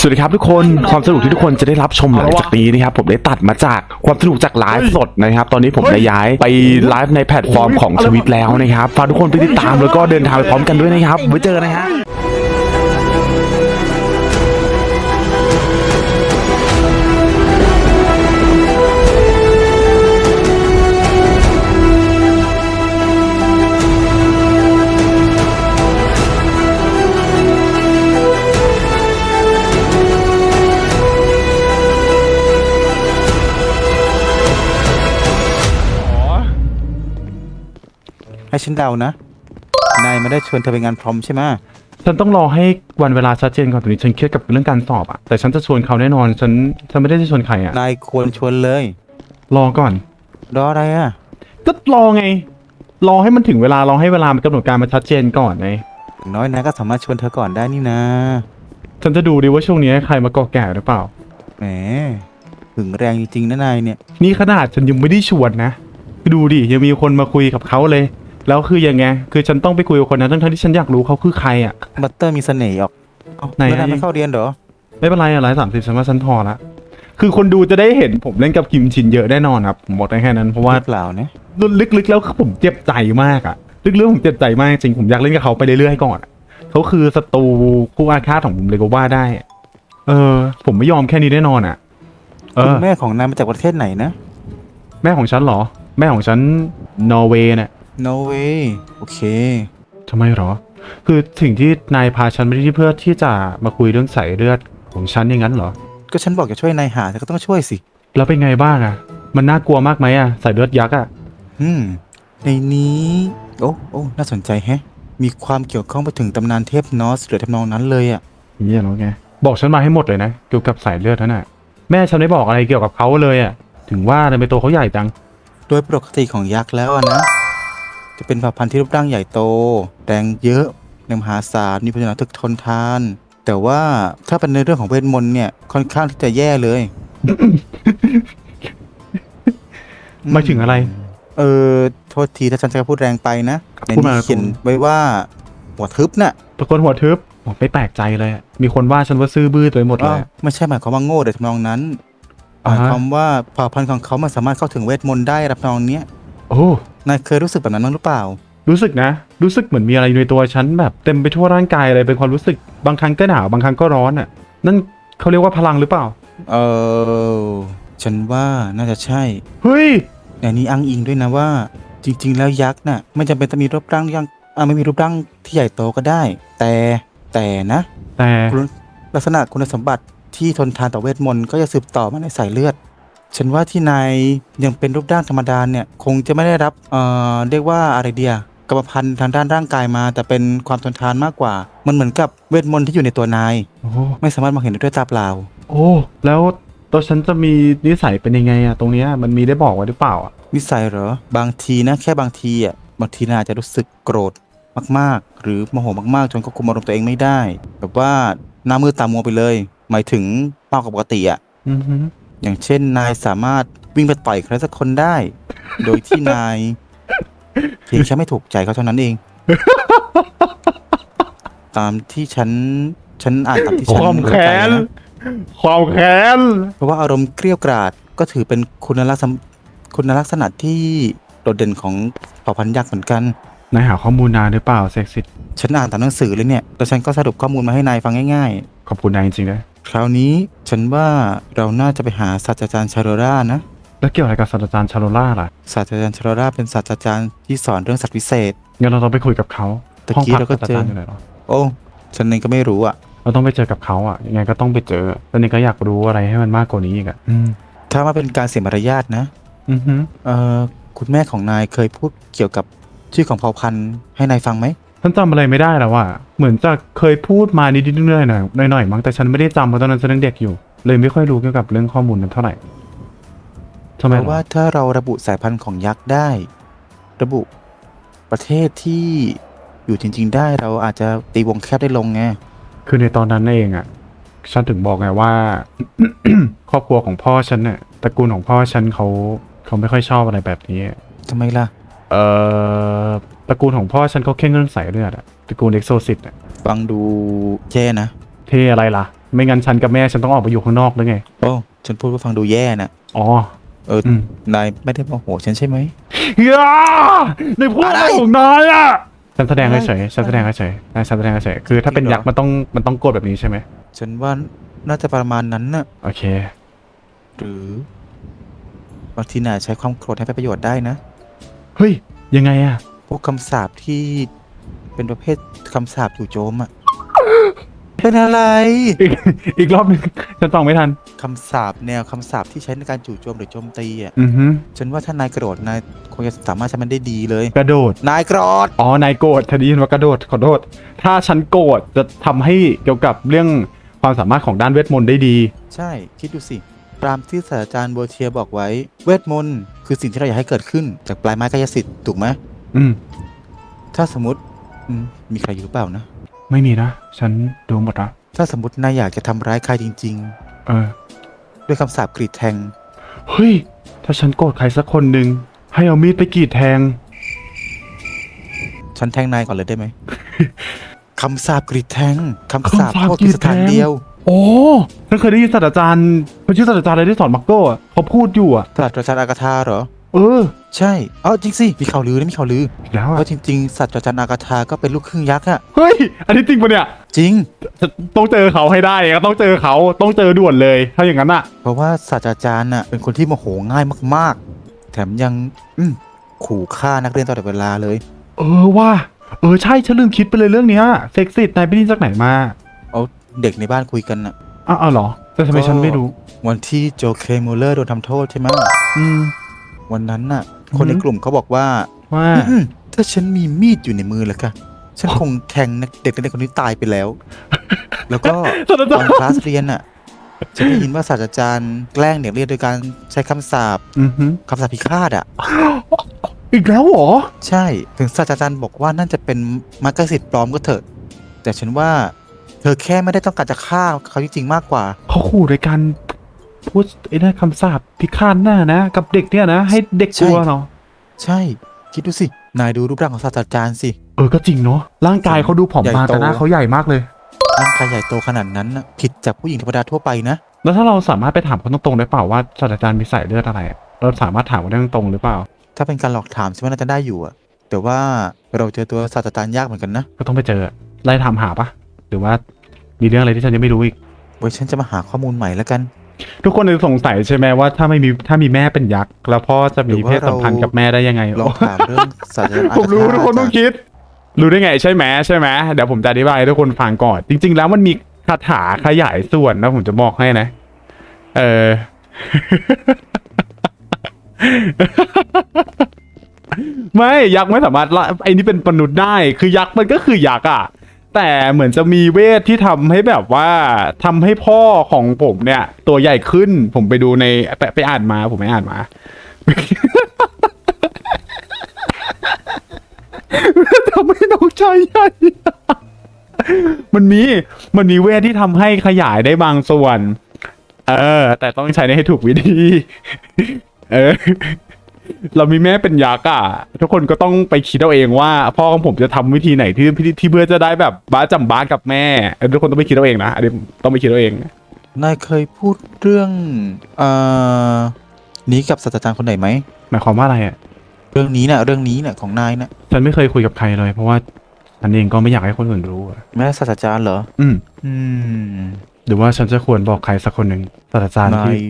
สวัสดีครับทุกคนความสนุกที่ทุกคนจะได้รับชมหลังจากนี้นะครับผมได้ตัดมาจากความสนุกจากไลฟ์สดนะครับ ตอนนี้ผมได้ย้ายไปไลฟ์ในแพลตฟอร์มของทวิตแล้วนะครับฝากทุกคนไปติดตามแล้วก็เดินทางไปพร้อมกันด้วยนะครับไว้เจอกันนะฮะ ให้ฉันเดานะ นายไม่ได้ชวนเธอไปงานพรอมใช่ไหมฉันต้องรอให้วันเวลาชัดเจนก่อนตอนนี้ฉันเครียดกับเรื่องการสอบอะแต่ฉันจะชวนเขาแน่นอน ฉันฉันไม่ได้จะชวนใครอะนายควรชวนเลย รอก่อน รออะไรอะ ก็รอไง รอให้มันถึงเวลารอให้เวลามันกำหนดการมาชัดเจนก่อนไงอย่างน้อยนายก็สามารถชวนเธอก่อนได้นี่นะ ฉันจะดูดีว่าช่วงนี้ใครมาก่อแก่หรือเปล่า แหมหึงแรงจริงๆนะนายเนี่ย นี่ขนาดฉันยังไม่ได้ชวนนะ ดูดิยังมีคนมาคุยกับเขาเลย แล้วคือยังไง คือฉันต้องไปคุยกับคนนั้นทั้งๆที่ฉันอยากรู้เขาคือใครอะบัตเตอร์มีเสน่ห์ออกเอ้าไหนแล้วนายอะไม่เข้าเรียนเหรอ ไม่เป็นไรอะไรสามสิบฉันว่าฉันพอละ คือคนดูจะได้เห็นผมเล่นกับคิมชินเยอะแน่นอนครับผมบอกได้แค่นั้นเพราะว่าหรือเปล่าเนี่ยลึกๆแล้วคือผมเจ็บใจมากอะลึกๆผมเจ็บใจมากจริงผมอยากเล่นกับเขาไปเรื่อยๆก่อนอะเขาคือศัตรูคู่อาฆาตของผมเลยก็ว่าได้ เออ ผมไม่ยอมแค่นี้แน่นอนอะเอคุอณแม่ของนายมาจากประเทศไหนนะ แม่ของฉันเหรอ แม่ของฉันนอร์เวย์เนี่ย โนเวย์โอเค ทำไมเหรอ คือสิ่งที่นายพาฉันไปที่เพื่อที่จะมาคุยเรื่องสายเลือดของฉันอย่างนั้นเหรอ ก็ฉันบอกจะช่วยนายหาเธอก็ต้องช่วยสิ แล้วเป็นไงบ้างอะมันน่ากลัวมากไหมอะสายเลือดยักษ์อะอืม ในนี้ โอ้โอ้น่าสนใจแฮะ มีความเกี่ยวข้องไปถึงตำนานเทพนอสหรือทำนองนั้นเลยอะเหี้ยเนาะแกบอกฉันมาให้หมดเลยนะเกี่ยวกับสายเลือดนั่นน่ะแม่ฉันไม่บอกอะไรเกี่ยวกับเขาเลยอะถึงว่าทำไมตัวเขาใหญ่จัง โดยปกติของยักษ์แล้วอะนะ จะเป็นเผ่าพันธุ์ที่รูปร่างใหญ่โต แรงเยอะแรงมหาศาลมีพลังทึกทนทาน แต่ว่าถ้าเป็นในเรื่องของเวทมนต์เนี่ยค่อนข้างที่จะแย่เลยหมายถึงอะไร เออโทษทีถ้าฉันจะพูดแรงไปนะในพูดมานี้เขียนไว้ว่าหัวทึบน่ะตะโกนหัวทึบผมไม่แปลกใจเลยอะมีคนว่าฉันว่าซื่อบื้อตัวหมดเลยอะไม่ใช่หมายความว่าโง่แต่ทำนองนั้นหอ่าฮะมายความว่าเผ่าพันธุ์ของเขามันสามารถเข้าถึงเวทมนต์ได้รับนองเนี้ย โอ้นายเคยรู้สึกแบบนั้นบ้างหรือเปล่า รู้สึกนะ รู้สึกเหมือนมีอะไรอยู่ในตัวฉันแบบเต็มไปทั่วร่างกายเลยเป็นความรู้สึกบางครั้งก็หนาวบางครั้งก็ร้อนอะนั่นเขาเรียกว่าพลังหรือเปล่า เออฉันว่าน่าจะใช่เฮ้ย แต่นี้อ้างอิงด้วยนะว่า จริง ๆ แล้วยักษ์น่ะไม่จำเป็นต้องมีรูปร่างยังอ่าไม่มีรูปร่างที่ใหญ่โตก็ได้ แต่แต่นะแต่คุณลักษณะคุณสมบัติที่ทนทานต่อเวทมนต์ก็จะสืบต่อมาในสายเลือด ฉันว่าที่นายยังเป็นรูปร่างธรรมดาเนี่ยคงจะไม่ได้รับเอ่อเรียกว่าอะไรเดียกรรมพันธุ์ทางด้านร่างกายมา แต่เป็นความทนทานมากกว่า มันเหมือนกับเวทมนต์ที่อยู่ในตัวนาย โอ้ไม่สามารถมองเห็นได้ด้วยตาเปล่า โอ้แล้วตัวฉันจะมีนิสัยเป็นยังไงอะตรงเนี้ยมันมีได้บอกไว้หรือเปล่าอะนิสัยเหรอ บางทีนะแค่บางทีอะบางทีน่าจจะรู้สึกโกรธมากๆ หรือโมโหมากๆ จนควบคุมอารมณ์ตัวเองไม่ได้ แบบว่าหน้ามืดตามัวไปเลย หมายถึงมากกว่าปกติอะอือฮึอ ย่างเช่นนายสามารถวิ่งไปต่อยใครสักคนได้ โดยที่นายเพียงแค่ไม่ถูกใจเขาเท่านั้นเอง ตามที่ฉันฉันอ่านตามที่ฉันความเข้าแค้ใจนนะความแค้นเพราะว่าอารมณ์เกรี้ยวกราดก็ถือเป็นคุณลักษณะคุณลักษณะที่โดดเด่นของเผ่าพันธุ์ยักษ์เหมือนกันนายหาข้อมูลนานหรือเปล่าเซ็กซิตฉันอ่านตามหนังสือเลยเนี่ยแล้วฉันก็สรุปข้อมูลมาให้นายฟังง่ายขอบคุณนายจริงๆนะๆ คราวนี้ฉันว่าเราน่าจะไปหาศาสตราจารย์ชาโรรานะ แล้วเกี่ยวอะไรกับศาสตราจารย์ชาโรล่าล่ะ ศาสตราจารย์ชาโรราเป็นศาสตราจารย์ที่สอนเรื่องสัตว์วิเศษ งั้นเราต้องไปคุยกับเขาตะห้องกี้พักเราก็ศาสตราเจอจารย์อยู่ไหนหรอโอ้ฉันเองก็ไม่รู้อะ เราต้องไปเจอกับเขาอะ ยังไงก็ต้องไปเจอ แล้วนี่ก็อยากรู้อะไรให้มันมากกว่านี้อีกอะ อืม ถ้ามาเป็นการเสียมารยาทนะอือฮึเอ่อคุณแม่ของนายเคยพูดเกี่ยวกับชื่อของเผ่าพันธุ์ให้นายฟังไหม ฉันจำอะไรไม่ได้แล้วอะเหมือนจะเคยพูดมานิดๆหน่อยๆหน่อยหน่อยๆมั้งแต่ฉันไม่ได้จำเพราะตอนนั้นฉันยังเด็กอยู่ เลยไม่ค่อยรู้เกี่ยวกับเรื่องข้อมูลนั้นเท่าไหร่ทำไมเพหรราะอว่าถ้าเราระบุสายพันธุ์ของยักษ์ได้ ระบุประเทศที่อยู่จริง ๆ ได้เราอาจจะตีวงแคบได้ลงไงคือในตอนนั้นเองอะฉันถึงบอกไงว่า ครอบครัวของพ่อฉันเนี่ยตระกูลของพ่อฉันเขาเขาไม่ค่อยชอบอะไรแบบนี้ ทำไมล่ะ เอ่อ ตระกูลของพ่อฉันเขาเข่งเรื่องสายเลือดอะตระกูลเอ็กโซซิตอะฟังดูแย่นะ เท่อะไรล่ะ ไม่งั้นฉันกับแม่ฉันต้องออกไปอยู่ข้างนอกด้วยไง โอ้ฉันพูดว่าฟังดูแย่นะอ๋อ เอออืมนายไม่ได้โมโหฉันใช่ไหมย่าในพูดอะไรอะไรของนายอะฉันแสดงอะไรเฉยๆฉันแสดงเฉยๆนายฉันแสดงเฉยๆคือถ้าเป็นจริงเหรอ ยักษ์มันต้องมันต้องโกรธแบบนี้ใช่ไหมฉันว่าน่าจะประมาณนั้นน่ะ โอเค หรือบางทีนายใช้ความโกรธให้เป็นประโยชน์ได้นะ เฮ้ย ยังไงอะ พวกคำสาปที่เป็นประเภทคำสาปจู่โจมอะเป็นอะไร อีกอีกรอบหนึงฉันฟังไม่ทัน คำสาปแนวคำสาปที่ใช้ในการจู่โจมหรือโจมตีอะอือฮึฉันว่าถ้านายกระโดดนายคงจะสามารถใช้มันได้ดีเลย กระโดด นายกระโดดอ๋อ นายโกรธเธอได้ยินว่ากระโดดขอโทษ ถ้าฉันโกรธจะทำให้เกี่ยวกับเรื่องความสามารถของด้านเวทมนต์ได้ดี ใช่ คิดดูสิ ตามที่ศาสตราจารย์โบเชียบอกไว้ เวทมนต์คือสิ่งที่เราอยากให้เกิดขึ้นจากปลายไม้กายสิทธิ์ถูกไหม อืม ถ้าสมมติอืมมีใครอยู่หรือเปล่านะ ไม่มีนะ ฉันดูหมดละถ้าสมมตินายอยากจะทำร้ายใครจริง เออ ๆ ด้วยคำสาปกรีดแทง เฮ้ย ถ้าฉันโกรธใครสักคนหนึ่งให้เอามีดไปกรีดแทง ฉันแทงนายก่อนเลยได้ไหม คำสาปกรีดแทงคำสาปคำสาปโทษกรีคือดสถานแทง เดียวโอ้ฉันเคยได้ยินศาสตราจารย์เขาชื่อศาสตราจารย์อะไรที่สอนมักโก้อะเขาพูดอยู่อะศาสตราจารย์อากาธาเหรอ เออ ใช่ เอ๋อจริงสิ มีข่าวลือนะมีข่าวลืออีกแล้วเพอะราะจริงๆศาสตราจารย์อากาธาก็เป็นลูกครึ่งยักษ์อะเฮ้ย อันนี้จริงปะเนี่ย จริงจะต้องเจอเขาให้ได้ก็ต้องเจอเขาต้องเจอด่วนเลย ถ้าอย่างนั้นอะเพราะว่าศาสตราจารย์น่ะเป็นคนที่โมโหง่ายมากๆ แถมยังอืมขู่ฆ่านักเรียนตลอดเวลาเลย เออว่า เออใช่ฉันลืมคิดไปเลยเรื่องเนี้ยเซ็กซิตนายไปได้ยินจากไหนมาเอาเด็กในบ้านคุยกันน่ะ อ้าวอ้าวเหรอแต่ทำไมก็ ฉันไม่รู้ วันที่โจเคมูลเลอร์โดนทำโทษใช่ไหมอืม วันนั้นน่ะ คนในอือฮึกลุ่มเขาบอกว่าว่าอืมถ้าฉันมีมีดอยู่ในมือแล้วค่ะฉันคงแทงนักเด็กนักเรียนคนนี้ตายไปแล้ว แล้วก็ศาสตราตจาอรนย์คลาสเรียนน่ะฉันได้ยินว่าศาสตราจารย์แกล้งเด็กเรียนโดยการใช้คำสาปอือหือคำสาปพิฆาตอะอีกแล้วเหรอ ใช่ถึงศาสตราจารย์บอกว่านั่นจะเป็นมาร์กสิทธิ์ปลอมก็เถอะ แต่ฉันว่า เธอแค่ไม่ได้ต้องการจะฆ่าเขาจริงๆมากกว่า เขาขู่โดยการ พูดไอ้นั่นคำสาปพิฆาตหน้านะ กับเด็กเนี่ยนะ ให้เด็กกลัวใช่เนาะใช่ คิดดูสิ นายดูรูปร่างของศาสตราจารย์สิ เออก็จริงเนาะร่างกายเขาดูผอมบางใหญ่โต แต่หน้าเขาใหญ่มากเลย ร่างกายใหญ่โตขนาดนั้นน่ะผิดจากผู้หญิงธรรมดาทั่วไปนะ แล้วถ้าเราสามารถไปถามเขาตรงๆได้เปล่าว่าศาสตราจารย์มีสายเลือดอะไรอะเราสามารถถามเขาได้ตรงๆหรือเปล่า ถ้าเป็นการหลอกถามฉันว่าน่าจะได้อยู่อะแต่ว่าเราเจอตัวศาสตราจารย์ยากเหมือนกันนะก็ต้องไปเจอไล่ถามหาปะหรือว่ามีเรื่องอะไรที่ฉันยังไม่รู้อีก ไว้ฉันจะมาหาข้อมูลใหม่แล้วกัน ทุกคนเลยสงสัยใช่ไหมว่าถ้าไม่มีถ้ามีแม่เป็นยักษ์แล้วพ่อจะมีหรือว่าเพศสัมพันธ์เรากับแม่ได้ยังไงลองถามเรื่องศาสตราจารย์อาผมรู้คาธาทุกคนต้องจากคิด รู้ได้ไงใช่ไหมใช่ไหมเดี๋ยวผมจะอธิบายให้ทุกคนฟังก่อน จริง ๆ แล้วมันมีคาถาขยายส่วนนะผมจะบอกให้นะ เออไม่ยักษ์ไม่สามารถละไอ้นี่เป็นมนุษย์ได้ คือยักษ์มันก็คือยักษ์อะ แต่เหมือนจะมีเวทที่ทำให้แบบว่าทำให้พ่อของผมเนี่ย ตัวใหญ่ขึ้น ผมไปดูในไปไปอ่านมา ผมไปอ่านมา ทำให้น้องชายใหญ่มันมีมันมีเวทที่ทำให้ขยายได้บางส่วน เออ แต่ต้องใช้ให้ถูกวิธี เออ เรามีแม่เป็นยักษ์อะทุกคนก็ต้องไปคิดเอาเองว่าพ่อของผมจะทำวิธีไหนที่ที่ที่เพื่อจะได้แบบบ้าจำบ้านกับแม่เออทุกคนต้องไปคิดเอาเองนะอันนี้ต้องไปคิดเอาเองนายเคยพูดเรื่องเอ่อนี้กับศาสตราจารย์คนไหนไหมหมายความว่าอะไรอะเรื่องนี้น่ะเรื่องนี้น่ะของนายน่ะฉันไม่เคยคุยกับใครเลย เพราะว่าฉันเองก็ไม่อยากให้คนอื่นรู้อะแม่ศาสตราจารย์เหรออืมอืมหรือว่าฉันจะควรบอกใครสักคนหนึ่งศาสตราจารย์นาที่ย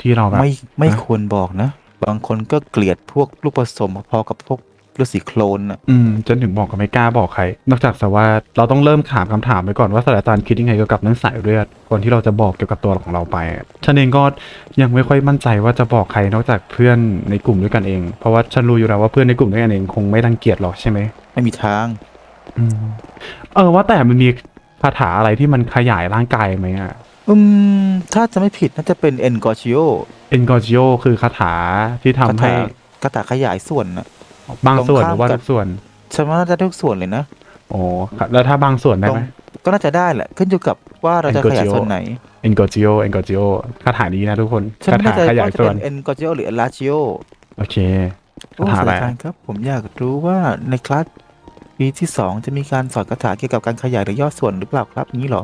ที่เราแบบไม่ไม่ฮะควรบอกนะ บางคนก็เกลียดพวกลูกผสมพอๆกับพวกฤาษีโคลนน่ะอืมจนถึงบอกก็ไม่กล้าบอกใคร นอกจากแต่ว่าเราต้องเริ่มถามคำถามไปก่อนว่าศาสตราจารย์คิดยังไงเกี่ยวกับเรื่องสายเลือดก่อนที่เราจะบอกเกี่ยวกับตัวของเราไปฉันเองก็ยังไม่ค่อยมั่นใจว่าจะบอกใครนอกจากเพื่อนในกลุ่มด้วยกันเอง เพราะว่าฉันรู้อยู่แล้วว่าเพื่อนในกลุ่มด้วยกันเองคงไม่รังเกียจหรอกใช่ไหมไม่มีทางอืมเออว่าแต่มันมีคาถาอะไรที่มันขยายร่างกายไหมอะอืมถ้าจะไม่ผิดน่าจะเป็นเอนกอชิโอ เอนกอจิโอคือคาถาที่ทำคาให้ถาคาถาขยายส่วนน่ะบางส่วนหรือว่าตรงข้ามกับทุกส่วนฉันว่าน่าจะทุกส่วนเลยนะโอ้ครับแล้วถ้าบางส่วนได้ตรงไหม ก็น่าจะได้แหละ ขึ้นอยู่กับว่าเราจะขยาย Engorgio ส่วนไหน เอนกอจิโอเอนกอจิโอคาถานี้นะทุกคนฉันคาไม่ถาแน่ใจขยายว่าจะส่วเป็นนเอนกอชิโอหรือเอลาชิโอโอเคโอ้คาถาศาสอะไรตราจารย์ครับ ผมอยากรู้ว่าในคลาสปีที่สองจะมีการสอนคาถาเกี่ยวกับการขยายหรือย่อส่วนหรือเปล่าครับนี้เหรอ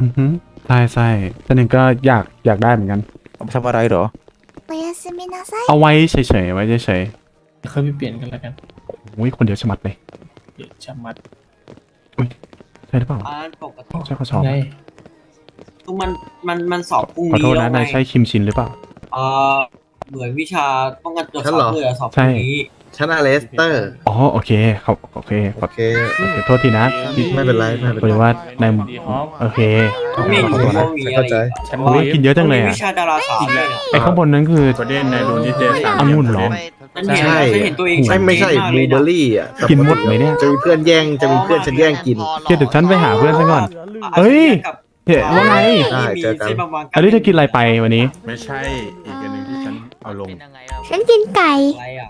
อือฮึ ใช่ใช่แต่หนึ่งก็อยากอยากได้เหมือนกัน เอาไปทำอะไรเหรอ โอาสมินาไซเอาไว้เฉยๆไว้เฉยค่อยไปเปลี่ยนกันแล้วกันอุ้ยคนเดียวชะมัดเลยเดี๋ยวจะมัดใช่หรือเปล่าปกติใช่ข้อสอบไงทุกมันมันมันสอบพรุ่งนี้ขอโทษนะนายใช่คิมชินหรือเปล่า เอ่อเหมือนวิชาป้องกันตัวสฉัอเหรบอ เลยสอบพรุ่งนี้ ฉันอเลสเตอร์ อ๋อโอเคเขาโอเคขโออเคขอโทษทีนะไม่เป็นไรไม่เป็นพอไร ดีว่านายโอเคขอมีขอโทษนะมีอะไรอีกอะฉันโอ้ยกินเยอะจังเลยมีอะวิชาดาราศาสตร์ด้วยอะไอ้ข้างบนนั้นคือ ประเด็นในรุ่นที่เจสามองุ่นเหรอฉันเห็นใช่ฉันเห็นตัวเองใช่ไม่ใช่ชัดบเจลูนเบอมากร์เลยนะรี่อะกินหมดไหมเนี่ย จะมีเพื่อนแย่งจะมีเพื่อนฉันแย่งกิน เดี๋ยวฉันไปหาเพื่อนซะก่อนอะเฮ้ยกับเฮ้ยว่าไงได้มีเจอกันส้นบางๆอันนี้เธอกินอะไรไปวันนี้ ไม่ใช่อีกอันหนึ่งที่ฉันเอาลง ฉันกินไก่ อะไรอะ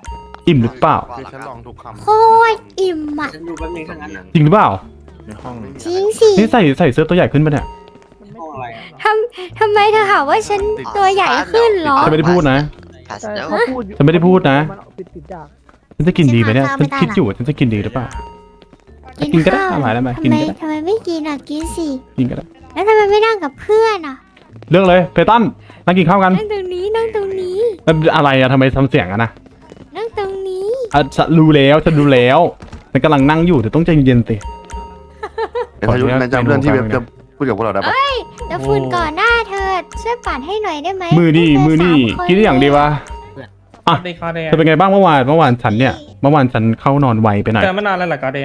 อิ่มหรือเปล่า คือฉันลองทุกคำโคตรอิ่มอะฉันดูแป๊บนึงทั้งนั้นอะจริงหรือเปล่า ในห้องจริงสินี่ใส่ใส่เสื้อตัวใหญ่ขึ้นปะเนี่ยห้องอะไรอะทำทำไมเธอหาว่าฉันตัวใหญ่ขึ้นเหรอ ฉันไม่ได้พูดนะเขาพูดอยู่ฉันไม่ได้พูดนะ มันออกผิดผิดอย่างฉันจะกินดีไหมเนี่ยฉัฉันนหาข้าวไม่ได้คิดอยู่ว่าฉันจะกินดีหรือเปล่า กินก็ได้ข้าวหลายแล้วไหมทำกินไมก็ได้ ทำไมไม่กินอะกินสิกินก็ได้แล้วทำไมไม่นั่งกับเพื่อนอะ เรื่องเลยเพตันนั่งกินข้าวกันนั่งตรงนี้นั่งตรงนี้เอ่ออะไรอะทำไมทำเสียงอะนะนั่งตรงนี้ อะฉันรู้แล้วฉันรู้แล้วฉันกำลังนั่งอยู่แต่ต้องใจเย็นๆสิเป็นพายุในจำเรื่องที่เว็บจะพูดกับพวกเราได้ปะแล้วฝุ่นก่อนหน้าเธอช่วยปัดให้หน่อยได้ไหมมือนี่พวกเธมือนี่สาคกินได้อย่างดีวะ อะ ได้ข้อได้เธอเป็นไงบ้างเมื่อวานเมื่อวานฉันเนี่ยเมื่อวานฉันเข้านอนไวไปหน่อยแต่ไม่นานแล้วล่ะก็ได้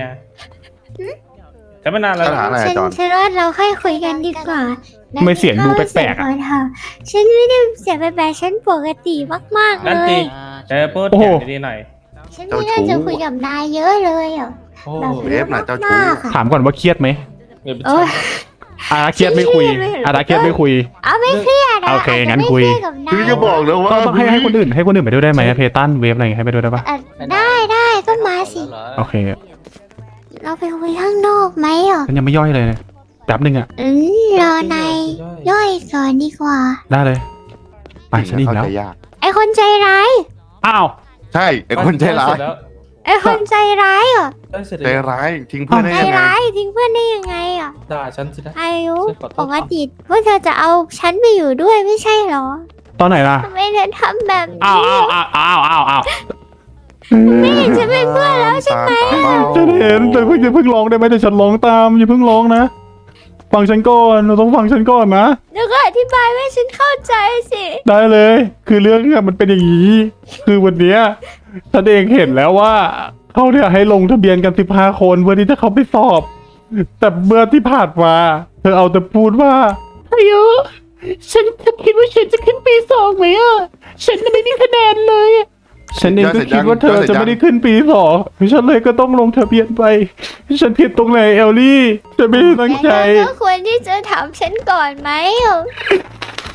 แต่ไม่นานแล้วปัญหาอะไรฉัอะนจอนฉันว่าเราค่อยคุยกันดีกว่าทำไมเสียงดูแปลกๆอะนั่งกินข้าวเสร็จก่อนเถฉันไม่ได้เสียงแปลกๆฉันปกติมากๆเลนั่นจริย ง เจอพูดโอ้โหแดีๆหน่อย ฉันมีเรื่องจะคุยกับนายเยอะเลยอะโอ้แบบเว็บน่ะเจ้าชู้ มากๆอะถามก่อนว่าเครียดไหมเดี๋ยวไปโอ้ยอาเครียดไม่คุยอาเครียดไม่คุย เอาไม่เครียดะโอเคาจจะงั้นไม่คุยเรีดกับนายคือจะบอกเลยว่าก็ต้องให้ให้คนอื่นให้คนอื่นไปด้วยได้ไหมเพตันเวฟอะไรอย่างเงี้ยให้ไปด้วยได้ปะอะได้ได้ก็มาสิ โอเคเราไปคุยข้างนอกไหมอะฉันยังไม่ย่อยเลยนะแป๊บนึงอะอืมรอนายย่อยก่อนดีกว่า ได้เลยไปฉันอิ่มแล้ว เข้าใจยากไอคนใจร้าย อ้าว ใช่ไอ้คนใจร้ายแล้วไอคนใจร้ายอะได้เสร็จใจแล้วร้ายทิ้งเพื่อนได้ใจยังไงร้ายทิ้งเพื่อนได้ยังไงอะด่าฉันสินะ อายุฉันขอโทษ ปกติว่าเธอจะเอาฉันไปอยู่ด้วยไม่ใช่เหรอตอนไหนล่ะทำไมเธอทำแบบอ้านี้วอ้าวอ้าวอ้าวอ้าวอ้าวไม่เห็นฉันเป็นเพื่อนแล้วใช่ไหมฉันเห็นแต่เพิ่งอย่าเพิ่งร้องได้ไหมแต่ฉันร้องตามอย่าเพิ่งร้องนะ ฟังฉันก่อนเราต้องฟังฉันก่อนนะแล้วก็อธิบายให้ฉันเข้าใจสิ ได้เลย คือเรื่องเนี่ยมันเป็นอย่างนี้ คือวันเนี้ยฉันเองเห็นแล้วว่าเขาเนี่ยให้ลงทะเบียนกันสิบห้าคนเพื่อที่จะเข้าไปสอบ แต่เมื่อที่ผ่านมาเธอเอาแต่พูดว่าอายุฉันคิดว่าฉันจะขึ้นปีสองไหมอะ ฉันไม่มีคะแนนเลย ฉันเองก็คิดว่าเธอจะไม่ได้ขึ้นปีสองฉันเลยก็ต้องลงทะเบียนไป ฉันผิดตรงไหนเอลลี่ฉันไม่ได้ตั้งใจแต่เธอก็ควรที่จะถามฉันก่อนไหม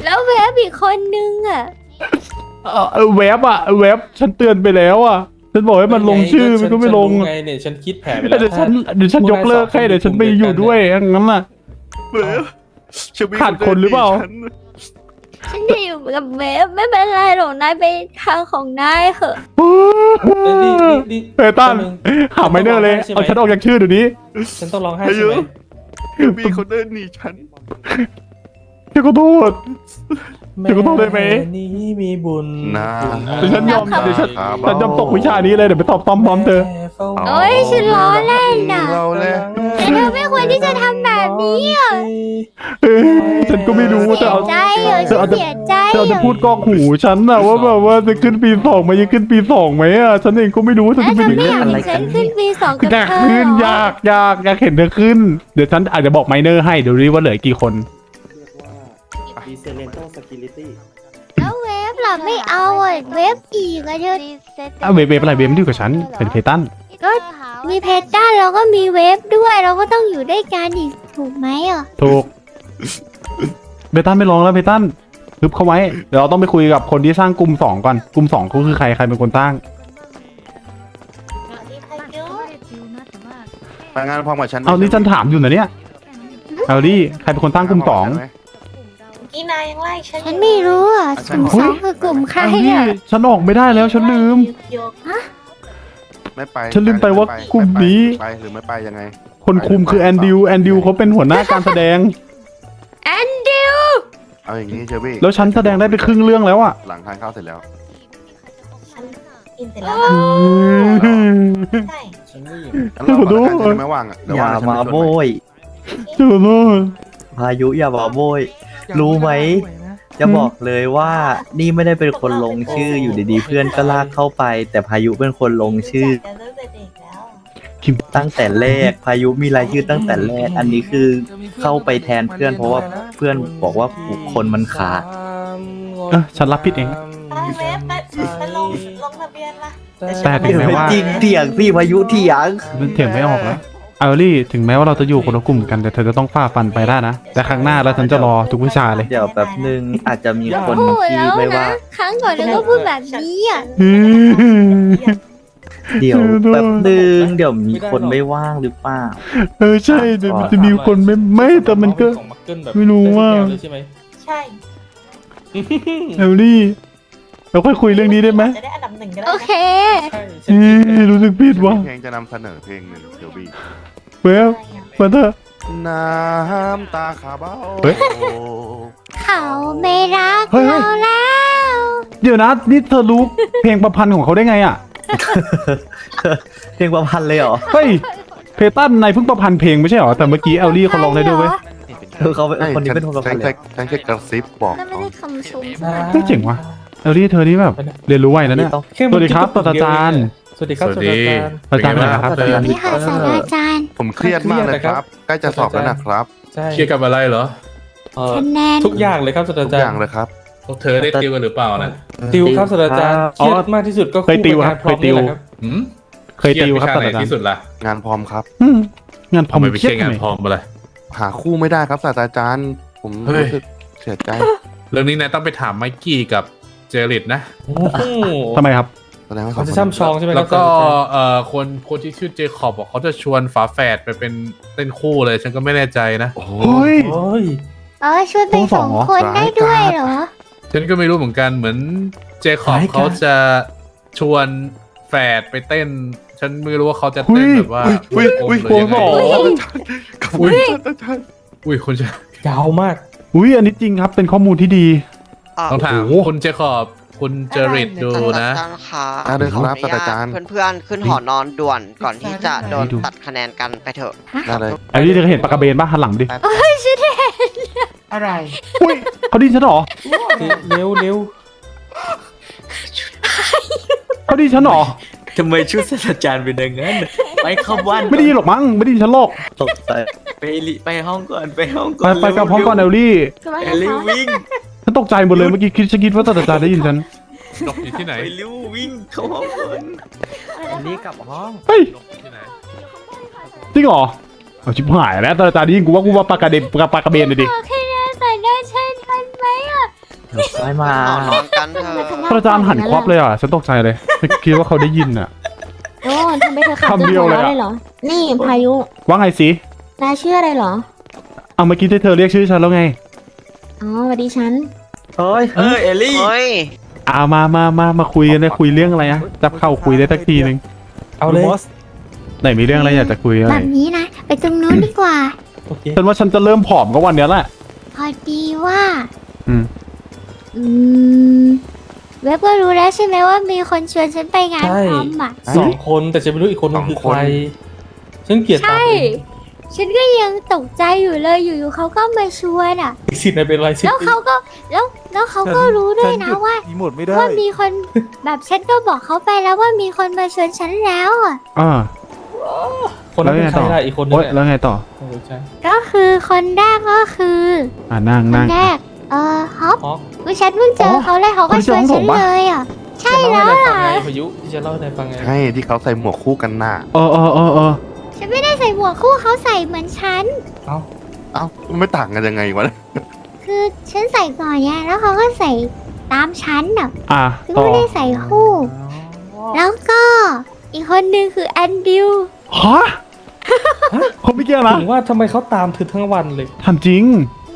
แล้วเวฟอีกคนนึงอะเอ่อเว็บอะเว็บฉันเตือนไปแล้วอะฉันบอกให้มันลงชื่อมันก็ไม่ลงไงเนี่ยฉันคิดแผนไปแล้วเดี๋ยวฉันเดี๋ยวฉันยกเลิกให้เดี๋ยวฉันไปอยู่ด้วยงั้นน่ะขาดคนหรือเปล่า ฉันจะอยู่กับเวฟไม่เป็นไรหรอกนายไปทางของนายเถอะเอ้ยนี่นี่นี่เฮ้ยตั้นแป๊บนึงหาไมเนอร์เลย เอาฉันออกจากชื่อเดี๋ยวนี้ฉันต้องร้องไห้ใช่ไหมมีคนเดินหนีฉันฉันขอโทษ เดี๋ยวก็ต้องได้ไหม แนี้มีบุญนะเดี๋ยวฉันยอมครับเดี๋ยวฉันครับ ฉันยอมตกวิชานี้เลยเดี๋ยวไปตอบต้อมพร้อมเธอโอ้ยฉันล้อเล่นน่ะ เราเลยแต่เธอไม่ควร ที่จะทำแบบนี้อะเออฉันก็ไม่รู้เสีแต่ยเอา ใจเหรอเธฉัอนอาจจะเสียใจเธอเหรจะอพูดกอกหูฉันน่ะว่าแบบว่าจะขึ้นปีสองไหมจะขึ้นปีสองไหมอะฉันเองก็ไม่รู้ว่าฉันแล้วจะเธไปอถึงไม่เรื่อองยากอะไรให้ฉันขึ้นปีสองกับอยากเธอขึ้นเหรอ ยากอยากอยากเห็นเธอขึ้น เดี๋ยวฉันอาจจะบอกไมเนอร์ให้เดี๋ยวรีว่าเหลือกี่คนแล้วเวฟล่ะไม่เอาอะเวฟอีกอะเธอ อะเวฟเวฟอะไรเวฟไม่ได้อยู่กับฉันเป็นเพตัน ก็มีเพจด้าเราก็มีเวฟด้วยเราก็ต้องอยู่ด้วยกันอีกถูกไหมอะถูกเพตันไม่ลองแล้วเพตันฮึบเข้าไว้เดี๋ยวเราต้องไปคุยกับคนที่สร้างกลุ่มสองก่อนกลุ่มสองเขาคือใครใครเป็นคนตั้งไปงานพร้อมกับฉันเอานี่ฉันถามอยู่นะเนี่ยเอาดิใครเป็นคนตั้งกลุ่มสองฉันไม่รู้อะกลุ่มสองคือกลุ่มใครเอาดิอะฉันออกไม่ได้แล้วฉันลืม ไม่ไปฉันลืมไปว่ากลุ่มนี้ ไปหรือไม่ไปยังไง คนคุมคือแอนดิวแอนดิวเขาเป็นหัวหน้าการแสดง แอนดิวเอาอย่างนี้เชอรี่แล้วฉันแสดงได้ไปครึ่งเรื่องแล้วอะหลังทานข้าวเสร็จแล้วกินเสร็จแล้วใช่งั้นเราขอทานจะได้ไม่ว่างอะเดี๋ยวอย่าว่างฉันมาไปชวนโบใหม่ยเจ้าโลดพายุอย่ามาโบย รู้ไหม จะบอกเลยว่านี่ไม่ได้เป็นคนลงชื่ออยู่ดีๆ เพื่อนก็ลากเข้าไป แต่พายุเป็นคนลงชื่อกันตั้งแต่เด็กแล้วคิมตั้งแต่แรกพายุมีรายชื่อตั้งแต่แรก อันนี้คือเข้าไปแทนเพื่อนเพราะว่าเพื่อนบอกว่าบุคคลมันขาดเออฉันรับผิดเองไปเว็บไปไปลงลงทะเบียนละแต่ถึงแม้ว่า จริงเถียงพี่พายุเถียง มันเถียงไม่ออกแล้วเอลลี่ถึงแม้ว่าเราจะอยู่คนละกลุ่มกันแต่เธอจะต้องฝ่าฟันไปได้นะ แต่ครั้งหน้าแล้วฉันจะรอทุกวิชาเลย เดี๋ยวแบบนึงอาจจะมีคนพูดที่แล้วไม่ว่านะ ครั้งก่อนแล้วก็พูดแบบนี้อะ เดี๋ยวแบบนึงเดี๋ยวมีคนไม่ว่างหรือเปล่า เออใช่เดี๋ยวมันจะมีคนไม่ไม่แต่มันก็ไม่รู้ว่าใช่ไหมใช่เอลลี่เราค่อยคุยเรื่องนี้ได้ไหมจะได้อันดับหนึ่งก็ได้โอเคเอ๊ะรู้สึกผิดว่ะ เพลงจะนำเสนอเพลงหนึ่งเชอรี่ เว็บมาเถอะ น้ำตาขาเบ้าเฮ้ย เขาไม่รักเฮ้ยเฮ้ย เราแล้วเดี๋ยวนะนี่เธอรู้เพลงประพันธ์ของเขาได้ไงอะ เพลงประพันธ์เลยเหรอเฮ้ย เพตันนายเพิ่งประพันธ์เพลงไม่ใช่เหรอ แต่เมื่อกี้เอลลี่เขาร้องได้ด้วยเว้ยเออเขาเป็นคนนี้เป็นคนประพันธ์เลยฉันแค่กระซิบบอกนั่นไม่เขาได้คำชมเฮ้ยเจ๋งว่ะเอลลี่เธอนี่แบบเรียนรู้ไวนะเนี่ยสวัสดีครับศาสตราจารย์ สวัสดีครับสวัสดีศาสตราจารย์อาจารย์เป็นไงครับเป็นไงบ้างนี่ค่ะศาสตราจารย์ผมเครียดมากเลยครับ ใกล้จะสอบแล้วนะครับใช่เครียดกับอะไรเหรอเอ่อคะแนนทุกอย่างเลยครับศาสตทุรากจารอย่างย์เลยครับ พวกเธอได้ติวกันหรือเปล่านะติวครับศาสตราจารย์เคอ๋อรียดมากที่สุดก็เคยติวครับพร้อมเคยติวนี่แหละครับหืมเคยติวครับเคศาสรีตยดราจารวิชาไหนที่ย์สุดล่ะงานพร้อมครับ อืมงานผมทำไมไม่เครียใช่ดงานทำไมพร้อมอะไร หาคู่ไม่ได้ครับศาสตราจารย์ผมเฮ้ย รู้สึกเสียใจ เรื่องนี้นายต้องไปถามไมค์กี้กับเจริตนะ โอ้โหทำไมครับ แสดงว่าเขาจะช่ำชองใช่ไหมคแล้รับวก็ศาสตราจารย์เอ่อคนคนที่ชื่อเจคอบบอกเขาจะชวนฝาแฝดไปเป็นเต้นคู่เลย ฉันก็ไม่แน่ใจนะ โอ้โหเฮ้ยโอ้ย เออช่วยเป็นสองคนได้ด้วยเหรอ ฉันก็ไม่รู้เหมือนกันเหมือนเจคอบเขาจะชวนแฝดไปเต้น ฉันไม่รู้ว่าเขาจะเต้นแบบว่าอุ้ยอุ้ยหรือยังไงโอ้โหกับอุ้ยศาสตราจารย์อุ้ยคุณจะยาวมาก อุ้ยอันนี้จริงครับเป็นข้อมูลที่ดีต้องถามโอ้โหคุณเจคอบ คุณเจริตดูนะอ่าเดินครับศาสตราจารย์ เพื่อนๆขึ้นหอนอนด่วนก่อนที่จะโดนดูตัดคะแนนกันไปเถอะ ได้เลยอันนี้เธอเห็นปากกระเบนป่ะหันหลังดิโอ้ยช่วยด้วยอะไรอุ้ยเขาไดีฉันเหรอเร็วเร็วเขาไดีฉันเหรอทำไมชุดศาสตราจารย์เป็นอย่างนั้นไปเข้าบ้านไม่ไดีหรอกมั้งไม่ไดีฉันหรอกตกใจไปลิไปห้องก่อนไปห้องก่ไปอนไปกับพร้อมก่อนเอลลี่เอลลี่วิ่ง ฉันตกใจหมดเลยเมื่อกี้คิดฉันคิดว่าศาสตราจารย์ได้ยินฉันนกอยู่ที่ไหนไปริ้ววิ่งเข้าห้องก่อนเอลลี่กลับห้องเฮ้ยนกอยู่ที่ไหนจริงเหรอเอาชิบหายแล้วศาสตราจารย์ได้ยินกูว่ากูว่าปากกระเด็นปากกระเบนเลยดิขอคะแนนใส่ได้ใช่ทันไหมอะเดี๋ยวค่อยมาหอนอนกันเถอะศาสตราจารย์หันควับเลยอะฉันตกใจเลยไม่คิดว่าเขาได้ยินอะโอ้ทำไมเธอขับคำเดียวเลยอะเหรอ นี่พายุ ว่าไงสินายชื่ออะไรเหรอ เอาเมื่อกี้ที่เธอเรียกชื่อฉันแล้วไง อ๋อสวัสดีฉันเฮ้ยเออเอลลี่ เฮ้ยเอามามามามาคุยกันเลยคุยเรื่องอะไรอะจับเข้าคุยได้สักทีหนึ่งเอาเลย บอส ไหนมีเรื่องอะไรอยากจะคุยอะไรแบบนี้นะ ไปตรงนู้นดีกว่า โอเค ฉันว่าฉันจะเริ่มผอมก็วันเนี้ยแหละ พอดีว่า อืม อืม เว็บก็รู้แล้วใช่ไหมว่ามีคนชวนฉันไปงานใช่ พร้อมอะสองคนแต่ฉันไม่รู้อีกคนนึงคือใคร ฉันเกลียดตาใช่ ตัวเอง ฉันก็ยังตกใจอยู่เลยอยู่ๆเขาก็มาชวนอะ อีกสิทธิ์นายเป็นไรสิแล้วเขาก็แล้วแล้วเขาก็รู้ด้วยนะว่าอีโมดไม่ได้ว่ามีคนแบบฉันก็บอกเขาไปแล้วว่ามีคนมาชวนฉันแล้วอะ อ่า คนนั้นเป็นใครแล้วไงต่อล่ะอีกคนนึงโอ๊ยอะแล้วไงต่อโอ้ยใช่ก็คือคนแรกก็คืออ่านั่งคนนั่งแรกเออฮอปฮอกคือฉันเพิ่งเจอเขาเลยเขาก็คนที่ชวนเจอฉันของผมปะเลยอะ ใช่จะแล้เล่าวให้เหรนายฟังอไงพายุที่จะเล่าให้นายฟังไงใช่ที่เขาใส่หมวกคู่กันหน้าเออเออเออเออ ฉันไม่ได้ใส่หมวกคู่เขาใส่เหมือนฉัน เอ้าเอ้ามันไม่ต่างกันยังไงวะ คือฉันใส่ก่อนไงแล้วเขาก็ใส่ตามฉันอะอะคือต่อไม่ได้ใส่คู่ แล้วก็อีกคนนึงคือแอนดิวฮะเขาไม่เกี่ยวนะถึงว่าทำไมเขาตามเธอทั้งวันเลยทำจริง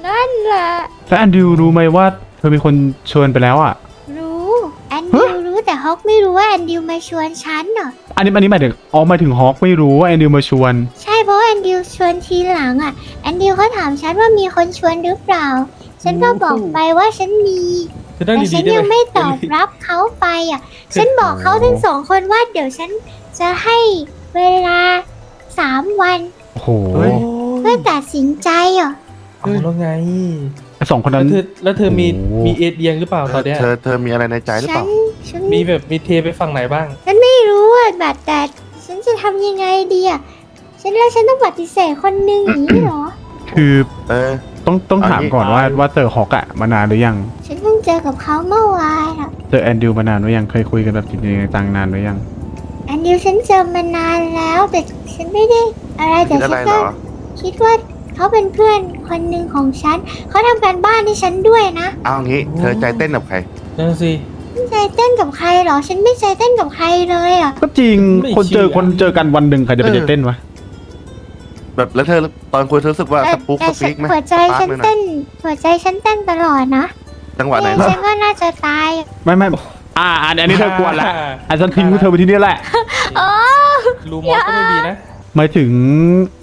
นั่นแหละ แล้วแอนดิวรู้ไหมว่าเธอมีคนชวนไปแล้วอะรู้ แอนดิวรู้แต่ฮอกไม่รู้ว่าแอนดิวมาชวนฉันเหรออันนี้อันนี้หมายถึงอ๋อหมายถึงฮอกไม่รู้ว่าแอนดิวมาชวน ใช่เพราะว่าแอนดิวชวนทีหลังอะแอนดิวเขาถามฉันว่ามีคนชวนหรือเปล่า ฉันก็บอกไปว่าฉันมี จะนั่งแต่ฉัดีนๆได้ยังไหม ไม่ตอบรับเขาไปอะ ฉันบอกเขาทั้งสองคนว่าเดี๋ยวฉันจะให้เวลาสามวันโอ้โหเพื่อตัดสินใจอะ เอาแล้วไงไอ้สองคนแล้นั้วน เธอแล้วเธอมีโอ้โห มีเอเดียงหรือเปล่าตอนเนี้ยเธอเธอมีอะไรในใจหรือฉัเปล่า ฉันมีแบบมีเทไปฝั่งไหนบ้าง ฉันไม่รู้อะแบบแต่ฉันจะทำยังไงดีอะฉันแล้วฉันต้องปฏิเสธคนหนึ่งอย่างนี้เหรอ คือเออ ต้องต้องเอาถามงี้ก่อนว่าว่าเจอฮอกอะมานานหรือยัง ฉันเพิ่งเจอกับเขาเมื่อวานอะเจอแอนดิวมานานหรือยังเคยคุยกันแบบจริงๆจังๆนานหรือยัง อันเดียวฉันเจอมานานแล้วแต่ฉันไม่ได้อะไรแต่คิดอะฉัไรนเหรก็อ คิดว่าเขาเป็นเพื่อนคนหนึ่งของฉัน เขาทำการบ้านให้ฉันด้วยนะ เอางี้ เธอใจเต้นกับใคร นั่นสิไม่ ใจเต้นกับใครเหรอ ฉันไม่ใจเต้นกับใครเลยอะ ก็จริงไม่คนเจอเชื่อ คนเจอกันวันหนึ่งใครจะไปเออใจเต้นวะแบบแล้วเธอตอนคุยเธอรู้สึกว่าแต่สปุ๊กแต่สปีกไหมหัวใจสปาร์ฉัคนไหมหน่อยเต้น หัวใจฉันเต้นตลอดนะจังหวะไหนไม่ล่ะฉันก็น่าจะตายไม่ไม่อ่าอันอันนี้เธอกวนละอันฉันทิ้งเธอไปที่นี่แหละอ๋อรูมอสก็ไม่มีนะ หมายถึง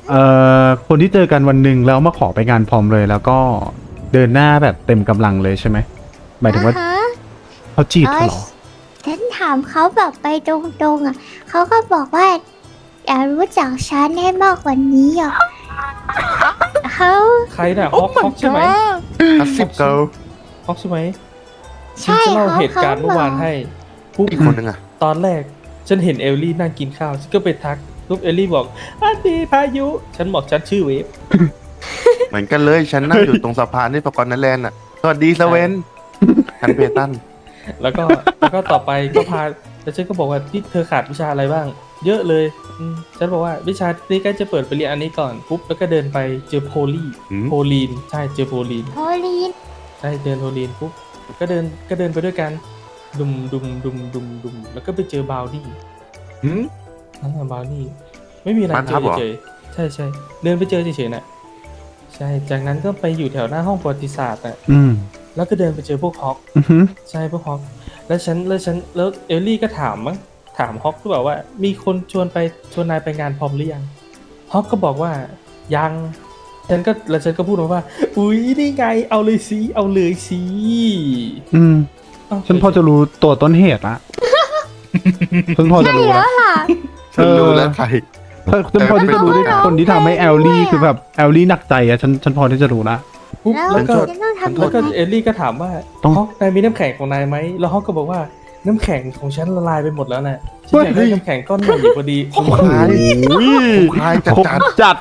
เอ่อคนที่เจอกันวันหนึ่งแล้วมาขอไปงานพร้อมเลย แล้วก็เดินหน้าแบบเต็มกำลังเลยใช่ไหมหมายถึงว่าอ่ฮะ เขาจีบเธอเหรอ ฉันถามเขาแบบไปตรงๆอะเขาก็บอกว่าอยากรู้จักฉันให้มากกว่านี้อะเขาใครน่ะฮอกฮอกใช่ไหมกระซิบเกิลฮอกใช่ไหมฉันใช่จะเล่าเขาเหตุการณ์เขาเมื่อวานบอกให้ปุ๊บอีกคนหนึ่งอะตอนแรกฉันเห็นเอลลี่นั่งกินข้าว ฉันก็ไปทักรูปเอลลี่บอกอันดีพายุ ฉันบอกฉันชื่อเวฟเหมือนกันเลยฉันนั่งอยู่ตรงสะพานที่ปกรณ์นันแลนด์อะสวัสดีสเวนฮันเพตัน แล้วก็แล้วก็ต่อไปก็พาแล้วฉันก็บอกว่าที่เธอขาดวิชาอะไรบ้าง เยอะเลยอืมฉันบอกว่าวิชาที่ใกล้จะเปิดไปเรียนอันนี้ก่อนปุ๊บแล้วก็เดินไปเจอโพลีหืม โพลีนใช่เจอโพลีน โพลีนใช่เดินโพลีนปุ๊บก็เดินก็เดินไปด้วยกัน ดุมดุมดุมดุมดุมแล้วก็ไปเจอบาวนี่หืม อ่าบาวนี่ไม่มีอะไรบ้านเจทับอเหรอเฉยๆใช่ใช่เดินไปเจอเฉยๆน่ะใช่จากนั้นก็ไปอยู่แถวหน้าห้องประวัติศาสตร์น่ะอืม แล้วก็เดินไปเจอพวกฮอกอือหือใช่พวกฮอกแล้วฉันแล้วฉันแล้วเอลลี่ก็ถามมั้งถามฮอกก็บอกว่า มีคนชวนไปชวนนายไปงานพร้อมหรือยังฮอกก็บอกว่ายังฉันก็แล้วฉันก็พูดมาว่า อุ้ยนี่ไงเอาเลยสิเอาเลยสิอืมเอ้าฉันพอจะรู้ตัวต้นเหตุละฉันพอจะรู้แล้ละวล่ะ ฉันรู้แล้วใคร ฉันพอที่จะรู้ได้คนที่ทำให้แอลลี่คือแบบแอลลี่หนักใจอะฉันฉันพอที่จะรู้ละปุ๊บแล้วแล้วก็ ฉัน ต้องทำแล้วก็ยังไงเอลลี่ก็ถามว่าต้อง ฮอกนายมีน้ำแข็งของนายไหมแล้วฮอกก็บอกว่าน้ำแข็งของฉันละลายไปหมดแล้วนะฉันอยากได้น้ำแข็งก้อนใหญ่อยู่พอดีคมคายคมคายจัดคมจัดจัด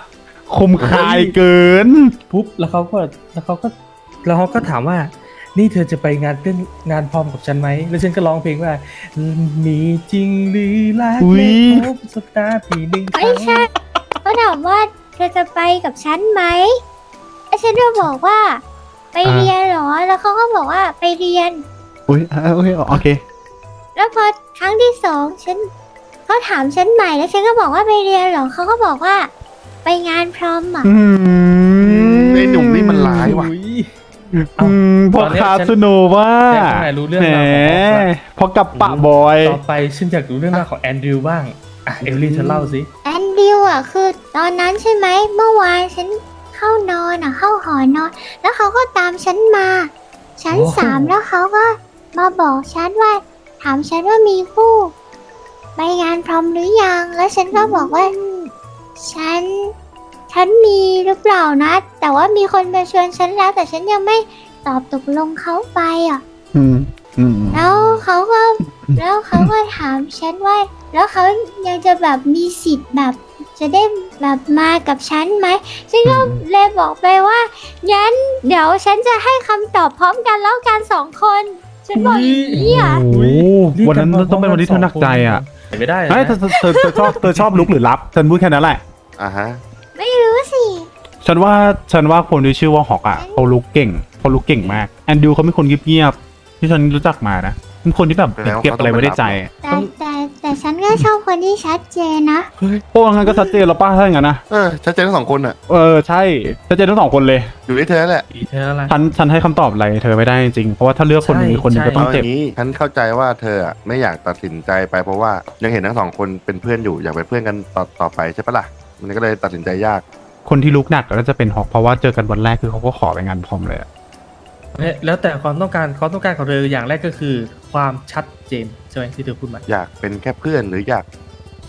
คมคายเกิน ปุ๊บแล้วเขาก็แล้วเขาก็แล้วเขาก็ถามว่า นี่เธอจะไปงานเต้นงานพร้อมกับฉันไหมแล้วฉันก็ร้องเพลงว่า มีจริงหรือรักอุ๊ไม่ยพบสัปดาห์ปีหนึ่งคไม่รั้งใช่เขาถามว่าเธอจะไปกับฉันไหมแล้วฉันก็บอกว่า บอกว่าไปเรียน อุ้ยอะโอเคโอเค แล้วพอครั้งที่สองฉันเขาถามฉันใหม่แล้วฉันก็บอกว่าไปเรียนเหรอเขาก็บอกว่า ไปงานพร้อมอะ อืมไอ้หนุ่มนี่มันร้ายว่ะอุ๊ยอืมพอตอนเนี้ยคาฉันสโนว่าฉันก็ไม่รู้เรื่องแหมราวของเขาละพอกับปะบอย ต่อไปฉันอยากรู้เรื่องราวของแอนดริวบ้าง อะเอลลี่เธอเล่าสิ แอนดิวอะคือตอนนั้นใช่ไหมเมื่อวานฉันเข้านอนอะเข้าหอนอน แล้วเขาก็ตามฉันมา ชั้นสามแล้วเขาก็มาบอกฉันว่า ถามฉันว่ามีคู่ ไปงานพร้อมหรือยัง แล้วฉันก็บอกว่า ฉัน ฉันมีหรือเปล่านะ แต่ว่ามีคนมาชวนฉันแล้ว แต่ฉันยังไม่ตอบตกลงเขาไปอะ อืมอืมแล้วเขาก็ แล้วเขาก็ถามฉันว่า แล้วเขายังจะแบบมีสิทธิ์แบบ จะได้แบบมากับฉันไหมฉันก็เลยบอกไปว่างั้นเดี๋ยวฉันจะให้คำตอบพร้อมกันแล้วกันสองคน ฉันบอกอย่างนี้อะ โอ้โหวันนั้นต้องเป็นวันที่เธอหนักใจอะไม่ได้นะเฮ้ยเธอเธอเธอเธอชอบเธอชอบลุกหรือรับฉันพูดแค่นั้นแหละ อ่าฮะ ไม่รู้สิ ฉันว่าฉันว่าคนที่ชื่อว่าฮอกอะเขาลุกเก่งเขาลุกเก่งมากแอนดิวเขาเป็นคนเงียบๆที่ฉันรู้จักมานะเป็นคนที่แบบแสดงว่าเก็บอะไรไว้ในใจแต่แต่แต่ ฉันก็ชอบคนที่ชัดเจนนะโอ้งั้นก็ชัดเจนแล้วป้าถ้าอย่างนั้นนะเออชัดเจนทั้งสองคนอะ เออใช่ชัดเจนทั้งสองคนเลยอยู่ที่เธอแหละอีเธออะไร ฉันฉันให้คำตอบอะไรเธอไม่ได้จริงๆเพราะว่าถ้าเลือกคนหนึงใช่อีกคนหนึงก็ต้องเอาอเจ็บย่างนี้ฉันเข้าใจว่าเธออะไม่อยากตัดสินใจไปเพราะว่ายังเห็นทั้งสองคนเป็นเพื่อนอยู่อยากเป็นเพื่อนกันต่อต่อไปใช่ปะล่ะมันก็เลยตัดสินใจยาก คนที่ลุกหนักก็จะเป็นฮอกเพราะว่าเจอกันวันแรกคือเขาก็ขอไปงานพร้อมเลยอะ แล้วแต่ความต้องการความต้องการของเธออย่างแรกก็คือ ความชัด เจนใช่ไหมที่เธอพูดมาอยากเป็นแค่เพื่อนหรืออยาก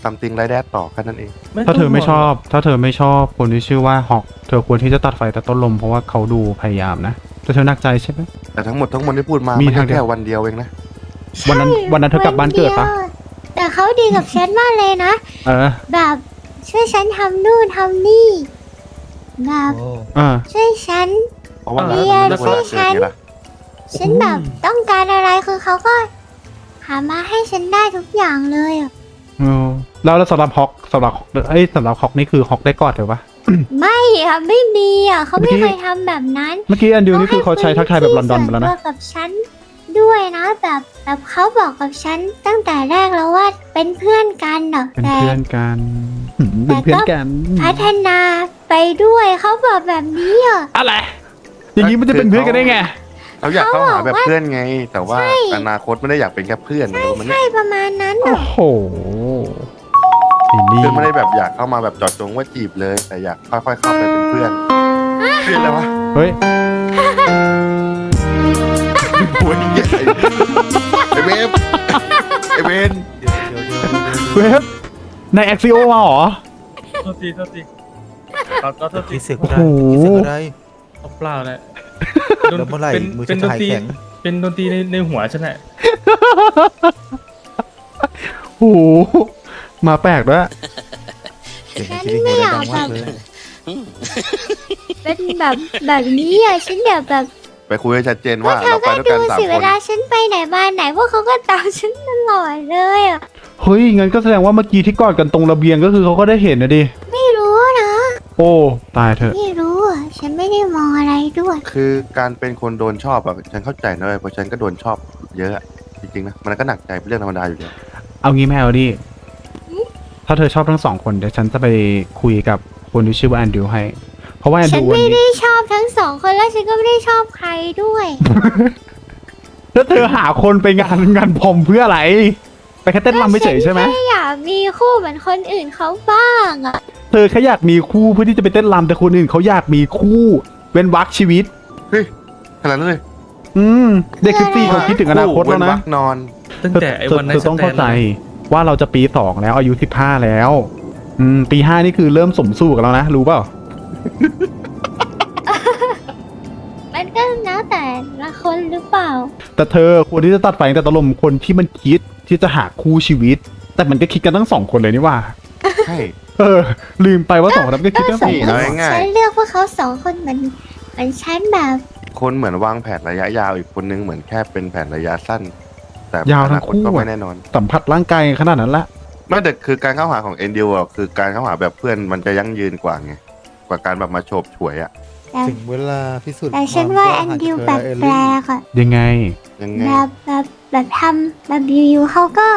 ซัมติงไรแดดต่อแค่นั้นเอง ถ้าเธอไม่ชอบ ถ้าเธอไม่ชอบคนที่ชื่อว่าฮอกเธอควรที่จะตัดไฟแต่ต้นลมเพราะว่าเขาดูพยายามนะแต่เธอหนักใจใช่ไหม แต่ทั้งหมดทั้งมวลที่พูดมามีมันทางแค่เดียววันเดียวเองนะ วันนั้นวันนั้นเธอกลับบ้านเกิดปะ วันยวแต่เขาดีกับฉันมากเลยนะ เออแบบช่วยฉันทำนู่นทำนี่แบบเออ ช่วยฉัน เพราะว่าเรีมันยนเลิกเวลาช่วยฉัเกิดนไงล่ะ ฉันแบบต้องการอะไรคือเขาก็ หามาให้ฉันได้ทุกอย่างเลยอะเออแล้วแล้วสำหรับฮอกสำหรับเอ้ยสำหรับฮอกนี่คือฮอกได้กอดเธอปะไม่อะไม่มีอะเขาไม่เมื่อกี้ เคยทำแบบนั้นเมื่อกี้อันดิวนี่คือเขาใช้ทักทายแบบลอนดอนไปแล้วนะ เขาให้พื้ที่ส่ตัวกับฉันด้วยนะแบบแบบเขาบอกกับฉันตั้งแต่แรกแล้วว่าเป็นเพื่อนกันอะเป็นแต่ เพื่อนกันหืมเป็นเพื่อนกัน พัฒนาไปด้วยเขาบอกแบบนี้อะอะไร อย่างนี้มันจะเป็นเพื่อนกันได้ไง เขาอยากเข้าหาแบบเขาบอกว่าเพื่อนไง แต่ว่าใช่อนาคตไม่ได้อยากเป็นแค่เพื่อนรู้ไหมเนี่ยใช่ประมาณนั้นโอ้อะโหซีรีคือส์ไม่ได้แบบอยากเข้ามาแบบเจอดจงว่าจีบเลย แต่อยากค่อยๆเข้าไปเป็นเพื่อนเพื่อนอะไรวะเฮ้ยโอ้ยเหี้ยไอ้เวฟไอ้เวนเว็บในแอคซิโอมาเหรอโทษทีโทษทีขอขอโทษทีคิดเสียงโอ้อะไรโหคิดเสียงอะไรเอาเปล่าแหละแล้วเมื่อไหร่เป็นมือเป็นจะดนหายตรีแข็ง เป็นดนตรีในในหัวฉันแหละโอ้โหมาแปลกด้วยเสียงคิดเสียงอะไรดังมากเลยเป็นแบบแบบนี้อะฉันอยากแบบไปคุยให้ชัดเจนก็ว่าเธอเราไปก็ด้วยดูกันสามสิคเวนลาฉันไปไหนมาไหนพวกเขาก็ตามฉันตลอดเลยอะเฮ้ยงั้นก็แสดงว่าเมื่อกี้ที่กอดกันตรงระเบียงก็คือเขาก็ได้เห็นนะดิไม่รู้นะ โอ้ ตายเถอะ ไม่รู้อะฉันไม่ได้มองอะไรด้วย คือการเป็นคนโดนชอบอะฉันเข้าใจนะเว้ยเพราะฉันก็โดนชอบเยอะอะจริงๆนะมันก็หนักใจเป็นเรื่องธรรมดาอยู่แล้วเอางี้แมวดิถ้าเธอชอบทั้งสองคนเดี๋ยวฉันจะไปคุยกับคนที่ชื่อว่าแอนดรูให้ เพราะว่าแอนฉัดนรูวันไม่นี้ได้ชอบทั้งสองคนแล้วฉันก็ไม่ได้ชอบใครด้วย แล้วเธอหาคนไปงานงานพรมเพื่ออะไร ไปแค่เต้นรำไม่เฉยใช่ไหมฉันแค่อยากมีคู่เหมือนคนอื่นเขาบ้างอะเธอแค่อยากมีคู่เพื่อที่จะไปเต้นรำแต่คนอื่นเขาอยากมีคู่ เว้นวักชีวิต เฮ้ยขนาดนั้นเลยอืมเด็กสิบสี่เขาคิดถึงอนาคตแล้วเว้นะวักนอน ตั้งแต่ไอ้เธอวันนั้เธนอต้องเข้าใจว่าเราจะปีสองแล้วอายุสิบห้าแล้ว อืมปีห้านี่คือเริ่มสมสู่กันแล้วนะ รู้เปล่ามัน ก็แล้วแต่ละคนหรือเปล่า แต่เธอควรที่จะตัดไฟตั้งแต่ตะลมคนที่มันคิดที่จะหาคู่ชีวิต แต่มันก็คิดกันทั้งสองคนเลยนี่ว่า ใช่ เออ ลืมไปว่าสองคนนั้นก็คิดทั้งสองนี่คน เอาง่ายฉันเลือกพวกเขาสองคนเหมือนเหมือนฉันแบบๆคนเหมือนวางแผนระยะยาวอีกคนนึงเหมือนแค่เป็นแผนระยะสั้น แต่ยาวอทั้นางคตคู่ก็อะ ไม่แน่นอนสัมผัสร่างกายขนาดนั้นละ ไม่แต่คือการเข้าหาของเอ็นดิวอะคือการเข้าหาแบบเพื่อนมันจะยั่งยืนกว่าไงกว่าการแบบมาโฉบฉวยอะ แต่ถึงเวลาพิสูจน์แต่ฉันว่าคแอมนกล้ดิวหแปาลญของเธอเอลลี่กๆอะยังไง ยังไงแบบแบบแบบทำแบบอยู่ๆเขาก็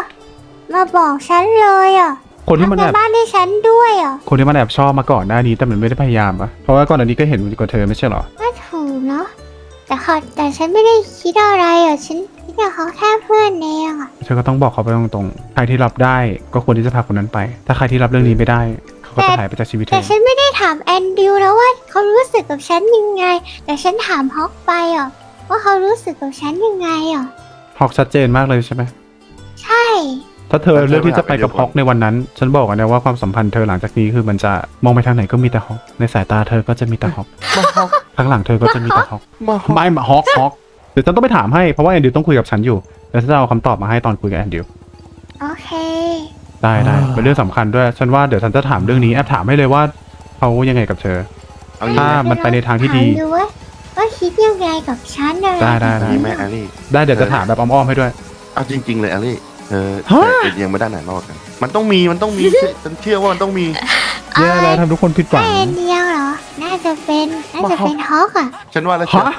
มาบอกฉันเลยอะคนที่มันทำแอในบบ้านให้ฉันด้วยอะคนที่มันแอบชอบมาก่อนหน้านี้แต่มันไม่ได้พยายามปะเพราะว่าก่อนหน้านี้ก็เห็นกับเธอไม่ใช่เหรอก็ถูกเนาะแต่เขาแต่ฉันไม่ได้คิดอะไรอะฉันคิดว่าเขาแค่เพื่อนเองอะเธอก็ต้องบอกเขาไปตรงๆใครที่รับได้ก็ควรที่จะพาคนนั้นไป ถ้าใครที่รับเรื่องนี้ไม่ได้เขา ก็จะหายไปจากชีวิตเธแต่อฉันไม่ได้ถามแอนดิวนะว่าเขารู้สึกกับฉันยังไง แต่ฉันถามฮอกไปอะว่าเขารู้สึกกับฉันยังไงอะฮอกชัดเจนมากเลยใช่ไหมใช่ ถ้าเธอเลือกที่จะไปกับฮอกในวันนั้น ฉันบอกกันนะว่าความสัมพันธ์เธอหลังจากนี้คือมันจะมองไปทางไหนก็มีแต่ฮอกในสายตาเธอก็จะมีแต่ฮอกมาฮอกข้างหลังเธอก็จะมีแต่ฮอก มาฮอกไม่มาฮอกฮอกเดี๋ยวฉันต้องไปถามให้เพราะว่าแอนดิวต้องคุยกับฉันอยู่แล้วฉันจะเอาคำตอบมาให้ตอนคุยกับแอนดิวโอเค ได้ได้เป็นเรื่องสำคัญด้วย ฉันว่าเดี๋ยวฉันจะถามเรื่องนี้แอบถามให้เลยว่าเขายังไงกับเธอ เอางี้ถ้ามันไปในทางที่ดีถามดูว่าว่าคิดยังไงกับฉันอะไรได้ได้เอาได้งี้แม่แอลลี่ ได้เดี๋ยวจะถามแบบอ้อมๆให้ด้วย เอาจริง ๆ เลยแอลลี่เธอฮะเธอเอียงมาด้านไหนมากกว่ากัน มันต้องมีมันต้องมีเชื่อฉันเชื่อว่ามันต้องมี แย่แล้วทำทุกคนผิดหวังแค่เดียวเหรอ น่าจะเป็น น่าจะเป็นฮอกอะฉันว่าแล้วเชียวฮะ